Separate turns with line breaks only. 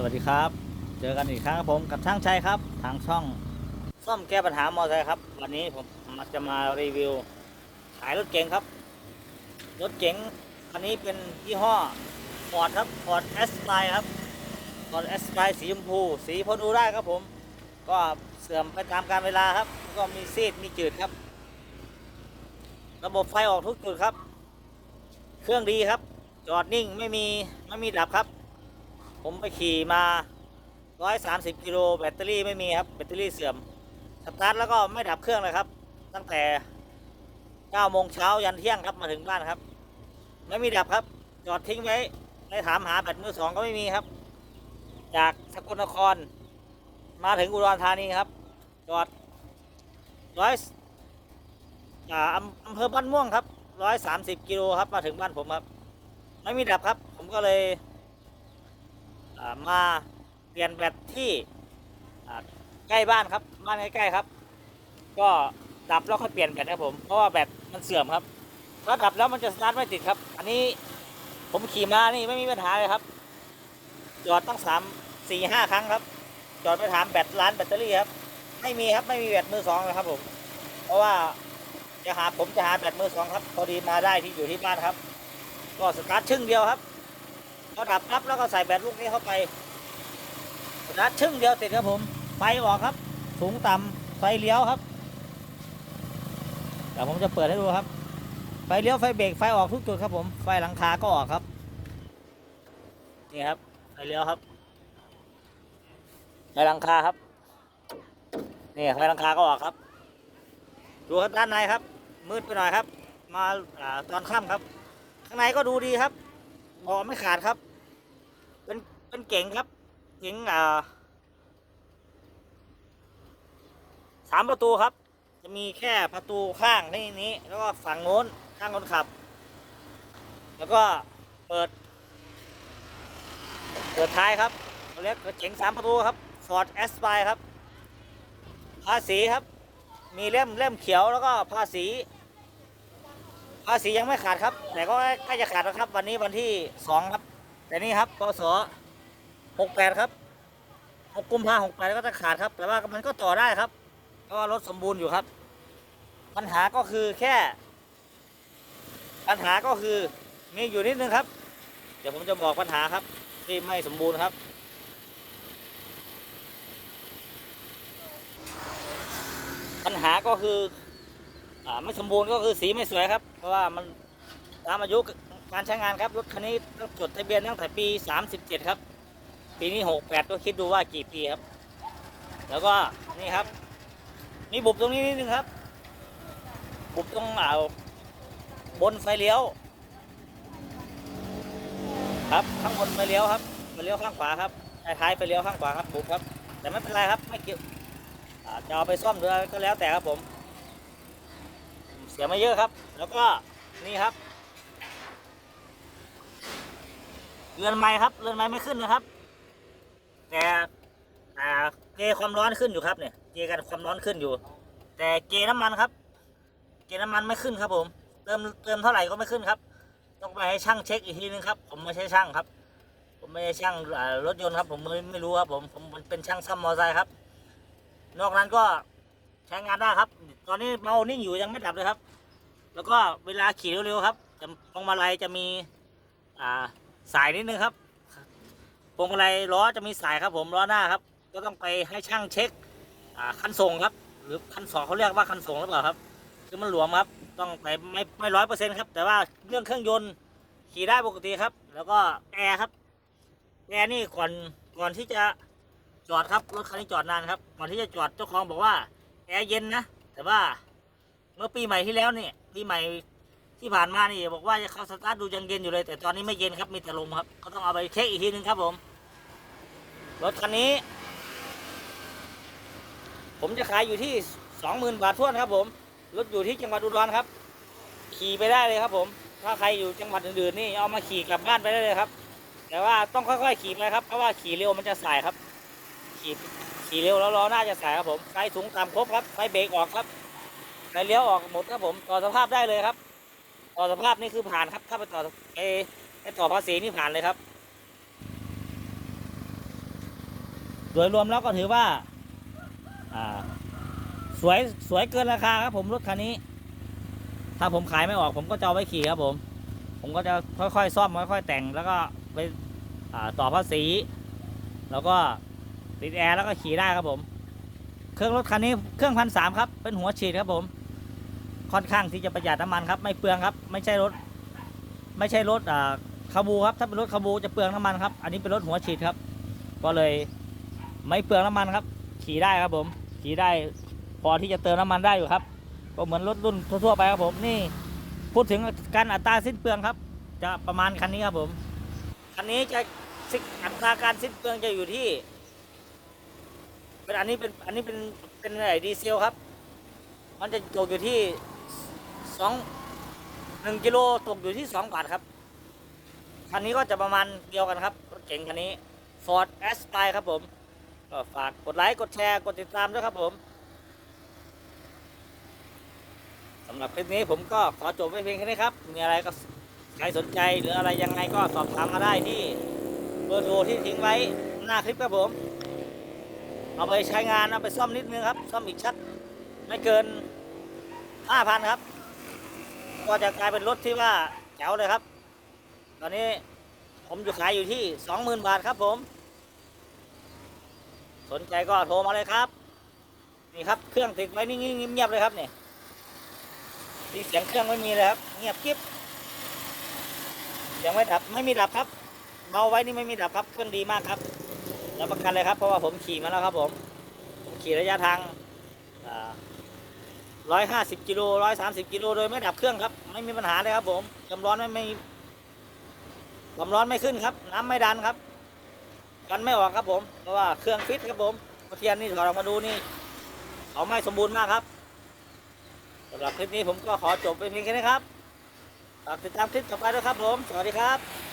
สวัสดีครับ เจอกันอีกครั้งกับผมกับช่างชัยครับ ทางช่องซ่อมแก้ปัญหามอเตอร์ไซค์ครับ วันนี้ผมจะมารีวิวขายรถเก๋งครับ รถเก๋งคันนี้เป็นยี่ห้อฟอร์ดครับฟอร์ดเอสไลครับฟอร์ดเอสไลสีชมพู สีพ่นอูได้ครับผม ก็เสื่อมไปตามกาลเวลาครับ ก็มีซีดมีจืดครับ ระบบไฟออกทุกจุดครับ เครื่องดีครับ จอดนิ่งไม่มีไม่มีดับครับ ผมไปขี่มา 130 กิโลแบตเตอรี่ไม่มีครับแบตเตอรี่เสื่อมสตาร์ทแล้วก็ไม่ดับเครื่องเลยครับ ตั้งแต่9โมงเช้ายันเที่ยงครับมาถึงบ้านครับ ไม่มีดับครับ จอดทิ้งไว้ในถามหาแบตมือสองก็ไม่มีครับ จากสกลนคร มาถึงอุดรธานีครับ จอดร้อยอ่าอำเภอบ้านม่วงครับ130กิโลครับมาถึงบ้านผมครับ ไม่มีดับครับ ผมก็เลย มาเปลี่ยนแบตที่ใกล้บ้านครับบ้านใกล้ๆครับ ก็ดับแล้วค่อยเปลี่ยนแบตครับผมเพราะว่าแบตมันเสื่อมครับถ้าดับแล้วมันจะสตาร์ทไม่ติดครับ อันนี้ผมขี่มานี่ไม่มีปัญหาเลยครับ จอดตั้งสามสี่ห้าครั้งครับ จอดไปถามแบตร้านแบตเตอรี่ครับไม่มีครับไม่มีแบตมือสองเลยครับผมเพราะว่าจะหาผมจะหาแบตมือสองครับพอดีมาได้ที่อยู่ที่บ้านครับ ก็สตาร์ทชึ่งเดียวครับ พอดับปั๊บแล้วก็ใส่แบตลูกนี้เข้าไปรัดชึ่งเดียวติดครับผมไฟออกครับ สูงต่ำไฟเลี้ยวครับเดี๋ยวผมจะเปิดให้ดูครับ ไฟเลี้ยวไฟเบรกไฟออกทุกจุดครับผมไฟหลังคาก็ออกครับนี่ครับไฟเลี้ยวครับไฟหลังคาครับนี่ไฟหลังคาก็ออกครับ ดูครับด้านในครับ มืดไปหน่อยครับ มาอตอนค่ำครับ ข้างในก็ดูดีครับบาะไม่ขาดครับ เป็นเก๋งครับเก๋งอ่าสามประตูครับ จะมีแค่ประตูข้างที่นี้ แล้วก็ฝั่งโน้นข้างคนขับ แล้วก็เปิด เปิดท้ายครับเขาเรียกเก๋งสามประตูครับ Ford a s p i r e ครับภาษีครับ มีเล่มเล่มเขียวแล้วก็ภาษี ภาษียังไม่ขาดครับ แต่ก็ใกล้จะขาดแล้วครับ วันนี้วันที่สองครับ แต่นี่ครับพศ หกแปดครับหกกุมภาหกแปดก็จะขาดครับ แต่ว่ามันก็ต่อได้ครับเพราะว่ารถสมบูรณ์อยู่ครับ ปัญหาก็คือแค่ ปัญหาก็คือมีอยู่นิดนึงครับ เดี๋ยวผมจะบอกปัญหาครับ ที่ไม่สมบูรณ์ครับ ปัญหาก็คืออ่าไม่สมบูรณ์ก็คือสีไม่สวยครับ เพราะว่ามันตามอายุการใช้งานครับรถคันนี้ต้องจดทะเบียนตั้งแต่ปี 37 ครับ ปีนี้68ก็คิดดูว่ากี่ปีครับ แล้วก็นี่ครับมีบุบตรงนี้นิดนึงครับ บุบตรงอ่าบนไฟเลี้ยว ครับข้างบนไฟเลี้ยวครับไฟเลี้ยวข้างขวาครับท้ายไฟเลี้ยวข้างขวาครับบุบครับ แต่ไม่เป็นไรครับไม่เกี่ยวจะเอาไปซ่อมหรืออะไรก็แล้วแต่ครับผม เสียมาเยอะครับ แล้วก็นี่ครับเรือนไม้ครับเรือนไม้ไม่ขึ้นนะครับ แต่แต่เกยความร้อนขึ้นอยู่ครับเนี่ยเกยกันความร้อนขึ้นอยู่ แต่เกยน้ำมันครับ เกยน้ำมันไม่ขึ้นครับผม เติมเติมเท่าไหร่ก็ไม่ขึ้นครับ ต้องไปให้ช่างเช็คอีกทีนึงครับ ผมไม่ใช่ช่างครับ ผมไม่ใช่ช่างรถยนต์ครับ ผมไม่ไม่รู้ครับผมผมเป็นช่างซ่อมมอเตอร์ไซค์ครับ นอกนั้นก็ใช้งานได้ครับ ตอนนี้เมานิ่งอยู่ยังไม่ดับเลยครับ แล้วก็เวลาขี่เร็วๆครับจะพวงมาลัยจะมีอ่าสายนิดนึงครับ พวงมาลัยล้อจะมีสายครับผมล้อหน้าครับ ก็ต้องไปให้ช่างเช็คคันส่งครับ หรือคันสองเขาเรียกว่าคันส่งหรือเปล่าครับคือมันหลวมครับ ต้องไปไม่ไม่ร้อยเปอร์เซ็นต์ครับ แต่ว่าเรื่องเครื่องยนต์ขี่ได้ปกติครับ แล้วก็แอร์ครับแอร์นี่ก่อนก่อนที่จะจอดครับรถคันนี้จอดนานครับก่อนที่จะจอดเจ้าของบอกว่าแอร์เย็นนะแต่ว่าเมื่อปีใหม่ที่แล้วเนี่ยปีใหม่ที่ผ่านมานี่บอกว่าจะเขาสตาร์ทดูยังเย็นอยู่เลย แต่ตอนนี้ไม่เย็นครับมีแต่ลมครับก็ต้องเอาไปเช็คอีกทีนึงครับผม รถคันนี้ ผมจะขายอยู่ที่สองหมื่นบาททวนครับผม รถอยู่ที่จังหวัดอุดรครับ ขี่ไปได้เลยครับผม ถ้าใครอยู่จังหวัดอื่นๆนี่เอามาขี่กลับบ้านไปได้เลยครับ แต่ว่าต้องค่อยๆขี่ไปครับ เพราะว่าขี่เร็วมันจะสายครับ ขี่ขี่เร็วแล้วล้อหน้าจะสายครับผมไฟสูงต่ำครบครับไฟเบรกออกครับไฟเลี้ยวออกหมดครับผม ต่อสภาพได้เลยครับ ต่อสภาพนี่คือผ่านครับ ถ้าไปต่อไอไอต่อภาษีนี่ผ่านเลยครับ ดยรวมแล้วก็ถือว่าอ่าสวยสวยเกินราคาครับผมรถคันนี้ ถ้าผมขายไม่ออกผมก็จะเอาไว้ขี่ครับผม ผมก็จะค่อยๆซ่อมค่อย ๆ แต่งแล้วก็ไปอ่าต่อภาษี แล้วก็ติดแอร์แล้วก็ขี่ได้ครับผม เครื่องรถคันนี้เครื่องพันสามครับเป็นหัวฉีดครับผม ค่อนข้างที่จะประหยัดน้ำมันครับ ไม่เปลืองครับ ไม่ใช่รถ ไม่ใช่รถอ่าคาบูครับถ้าเป็นรถคาบูจะเปลืองน้ำมันครับ อันนี้เป็นรถหัวฉีดครับ ก็เลย ไม่เปลืองน้ำมันครับ ขี่ได้ครับผม ขี่ได้พอที่จะเติมน้ำมันได้อยู่ครับ ก็เหมือนรถรุ่นทั่วๆไปครับผมนี่พูดถึงการอัตราสิ้นเปลืองครับ จะประมาณคันนี้ครับผมคันนี้จะสิอัตราการสิ้นเปลืองจะอยู่ที่เป็นอันนี้เป็นอันนี้เป็นเป็นอะไรดีเซลครับ มันจะตกอยู่ที่สองหนึ่งกิโลตกอยู่ที่สองบาทครับคันนี้ก็จะประมาณเดียวกันครับรถเก๋งคันนี้ Ford a s t y ครับผม ก็ฝากกดไลค์ กดแชร์ กดติดตามด้วยครับผมสำหรับคลิปนี้ผมก็ขอจบไว้เพียงแค่นี้ครับ มีอะไรก็ใครสนใจหรืออะไรยังไงก็สอบถามมาได้ที่เบอร์โทรที่ทิ้งไว้หน้าคลิปครับผม เอาไปใช้งานเอาไปซ่อมนิดนึงครับ ซ่อมอีกชัดไม่เกินห้าพันครับ ก็จะกลายเป็นรถที่ว่าแจ๋วเลยครับ ตอนนี้ผมอยู่ขายอยู่ที่สองหมื่นบาทครับผม สนใจก็โทรมาเลยครับ นี่ครับเครื่องติดไว้นิ่งเงียบเลยครับนี่นี่เสียงเครื่องไม่มีเลยครับ เงียบกิ๊บยังไม่ดับไม่มีดับครับเบาไว้นี่ไม่มีดับครับเครื่องดีมากครับรับประกันเลยครับ เพราะว่าผมขี่มาแล้วครับ ผมผมขี่ระยะทางร้อยห้าสิบกิโลร้อยสามสิบกิโลโดยไม่ดับเครื่องครับ ไม่มีปัญหาเลยครับ ผมความร้อนไม่ไม่ความร้อนไม่ขึ้นครับ น้ำไม่ดันครับ กันไม่ออกครับผม เพราะว่าเครื่องฟิตครับผมเทียนนี่ถอดออกมาดูนี่เขาไม่สมบูรณ์มากครับสำหรับคลิปนี้ผมก็ขอจบไปเพียงแค่นี้ครับฝากติดตามคลิปต่อไปด้วยครับผม สวัสดีครับ